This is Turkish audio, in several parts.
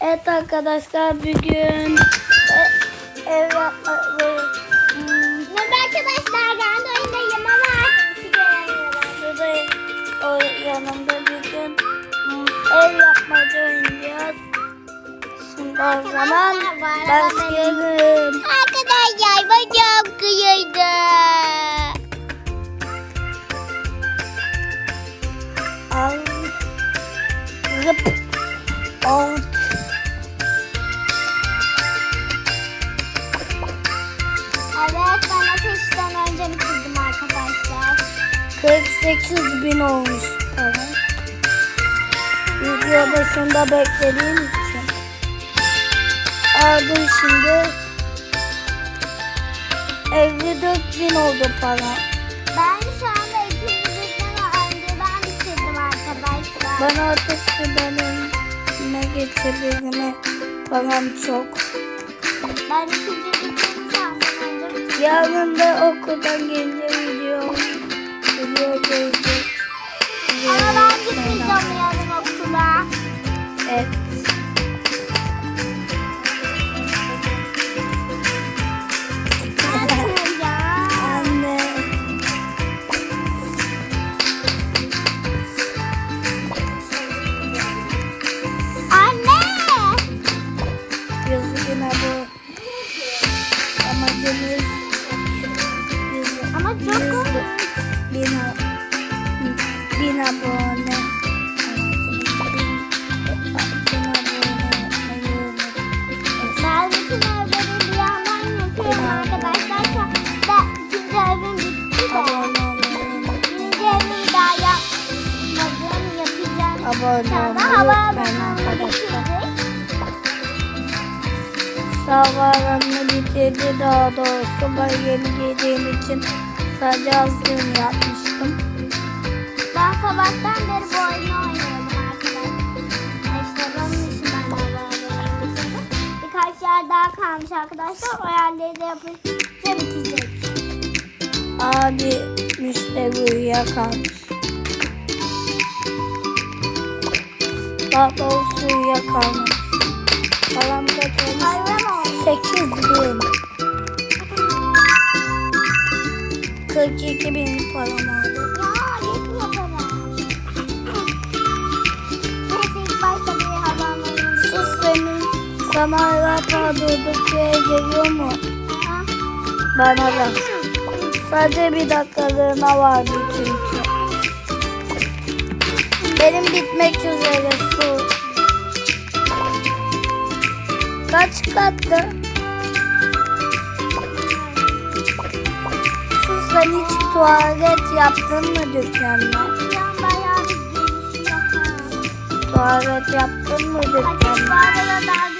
Evet arkadaşlar bugün e, ev yapma hmm, Merhaba arkadaşlar ben de oyundayım ama şurada o yanımda bugün ev yapmaca oynayacağız. Şimdi o zaman başlayalım. Arkadaşlar bacağım kıyıldı. Al. Rıp. Bin olmuş para. Video başında beklediğim için. Aldım şimdi. 54 bin oldu para. Ben şu anda ikinci bitmeme önceden bitirdim arkadaşlar. Ben artık şuradan önüme geçebilme param çok. Ben ikinci önce. Yarın da okuldan gelince video video gelecek. Ama ben gitmeyeceğim yarın okula. Evet. Bin abone. Bir yandan yapıyorum arkadaşlar. Anda ikinci evim bitti de. Birinci evimi daha yapmadım, yapacağım. Abone olmayı unutmayın arkadaşlar. Savaranını bitirdi daha doğrusu ben yeni giydiğim için sadece azlığını yapmıştım. Ben sabahtan beri bu oyunu oynuyorum arkadaşlar. İşte için ben de bitirdim. Birkaç yer daha kalmış arkadaşlar. O yerleri de yapınca bitecek. Abi müşteri uyuyakalmış. Doğrusu uyuyakalmış. Hayvan oldu. 8 bin. 42 bin param oldu. Para durduk yere geliyor mu? Ha? Bana da. Sadece bir dakikalığına vardı çünkü. Benim bitmek üzere su. Kaç katlı? Su sen hiç tuvalet yaptın mı dükkanda? Tuvalet yaptın mı bu dükkanda? arada daha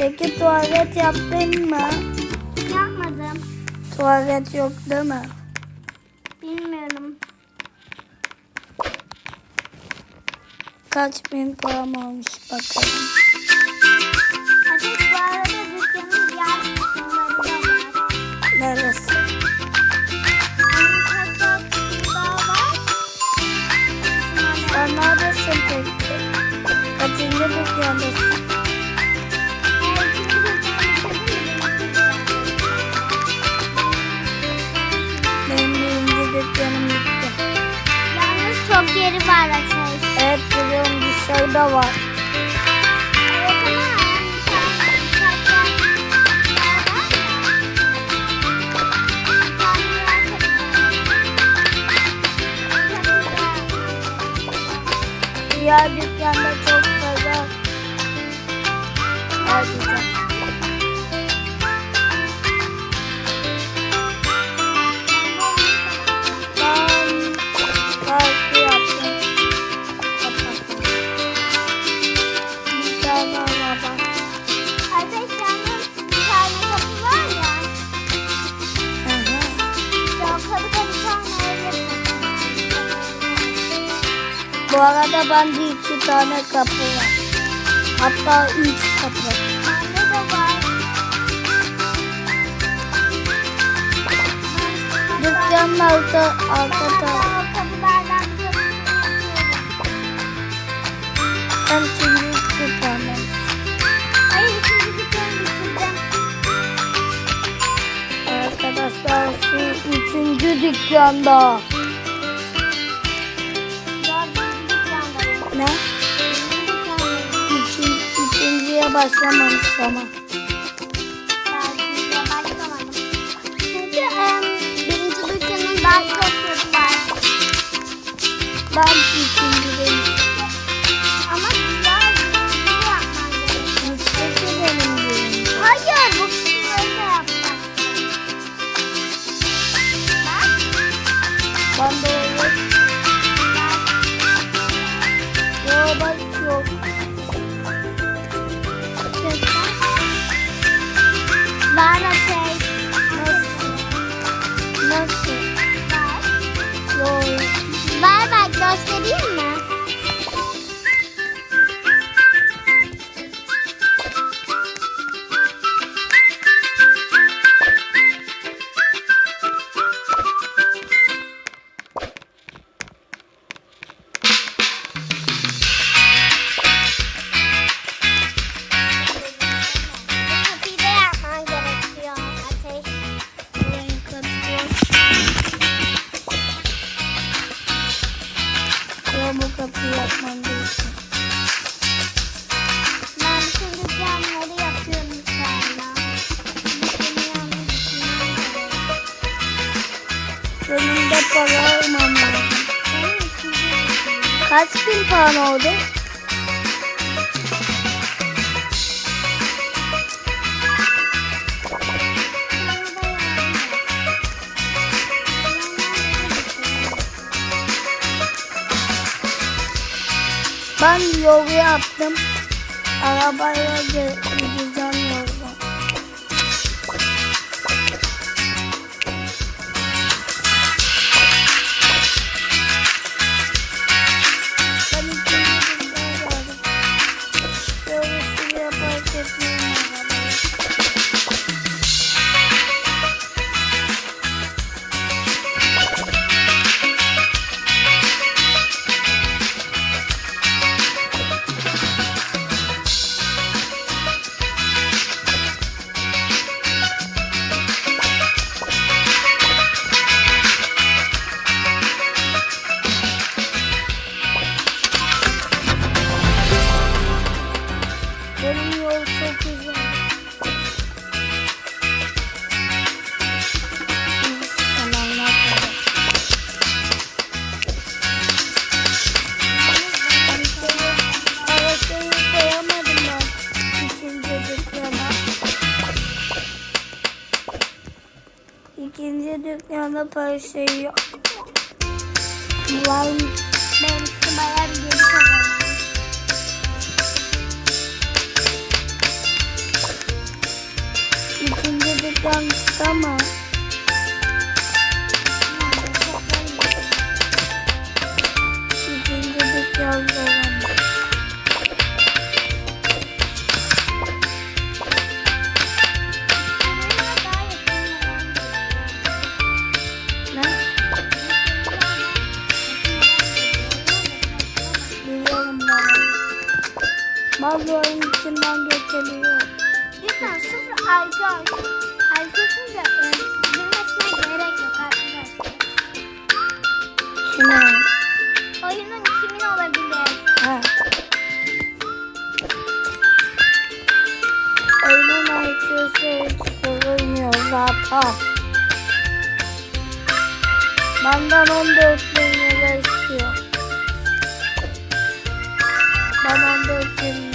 Peki tuvalet yaptın mı? Yapmadım. Tuvalet yok değil mi? Bilmiyorum. Kaç bin param olmuş bakalım. Ateş bu arada dükkanın diğer kısımları da var. Neresi? Sen neredesin peki? Kaçıncı dükkandasın? Yer tabii. Diğer dükkanda çok fazla harcayacağım. Bu arada bende iki tane kapı var. Hatta üç kapı. Bende de var. Dükkanın altı, arka tarafı. Sen şimdi dükkanda. Hayır ikinci dükkanı bitirdim. Arkadaşlar şu üçüncü dükkanda. Başlamamış ama. Çünkü em, birinci dükkanın daha çok var. Ben üçüncüdeyim. Ama güzel bir yapman gerekiyor. Hayır bu kısımları da yapacaksın. Bak. Ben de Nasıl? Var. Var bak göstereyim mi? Bin puan oldu? Ben yolu yaptım. Arabayla ge- İkinci dükkanda para şeyi yok. Varmış. Benimkisi bayağı bir geri kazanmış. İkinci dükkan kısa ama gerek yok arkadaşlar. Şuna. Oyunun kimin olabilir? Ha. Oyunun hiç görülmüyor zaten. Benden 14 bin lira istiyor. Ben 14 bin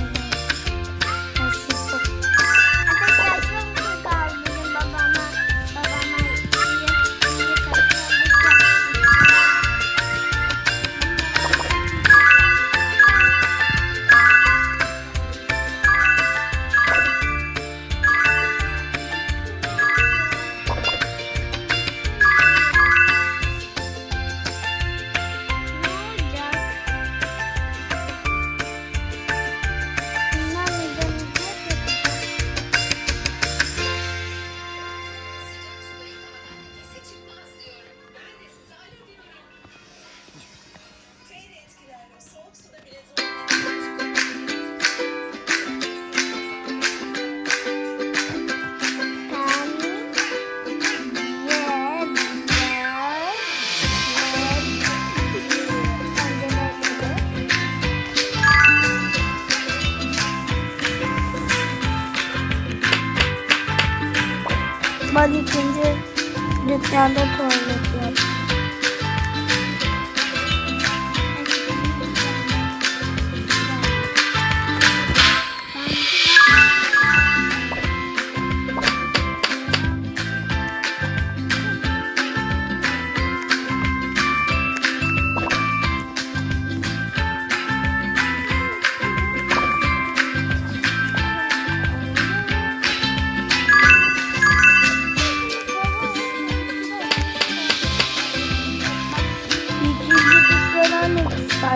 dükkanda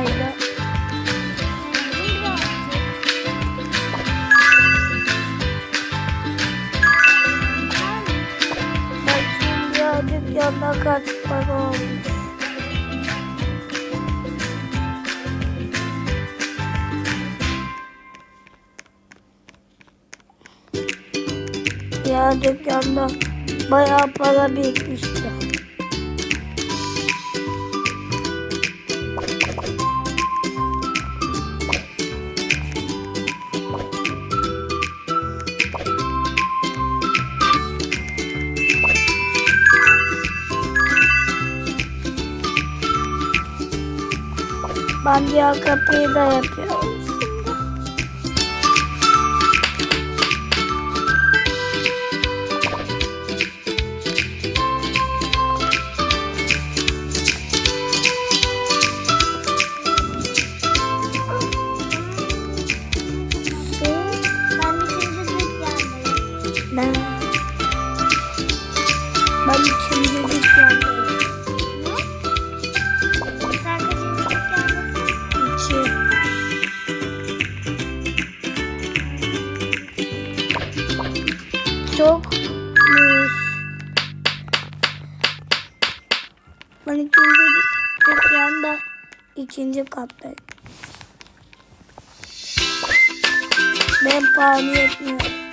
kısaydı. Bakayım ya dükkanda kaç para olmuş. Ya dükkanda bayağı para birikmişti. Ben diğer kapıyı ikinci kattayım. Ben pahalı yetmiyor.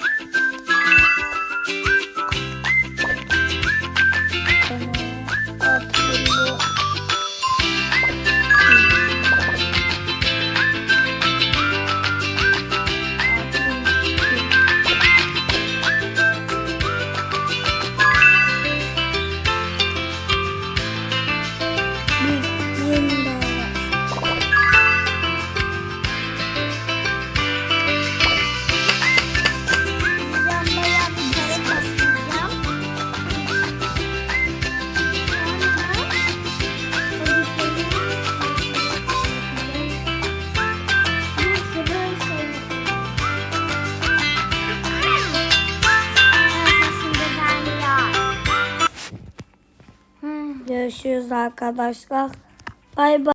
Arkadaşlar. Bay bay.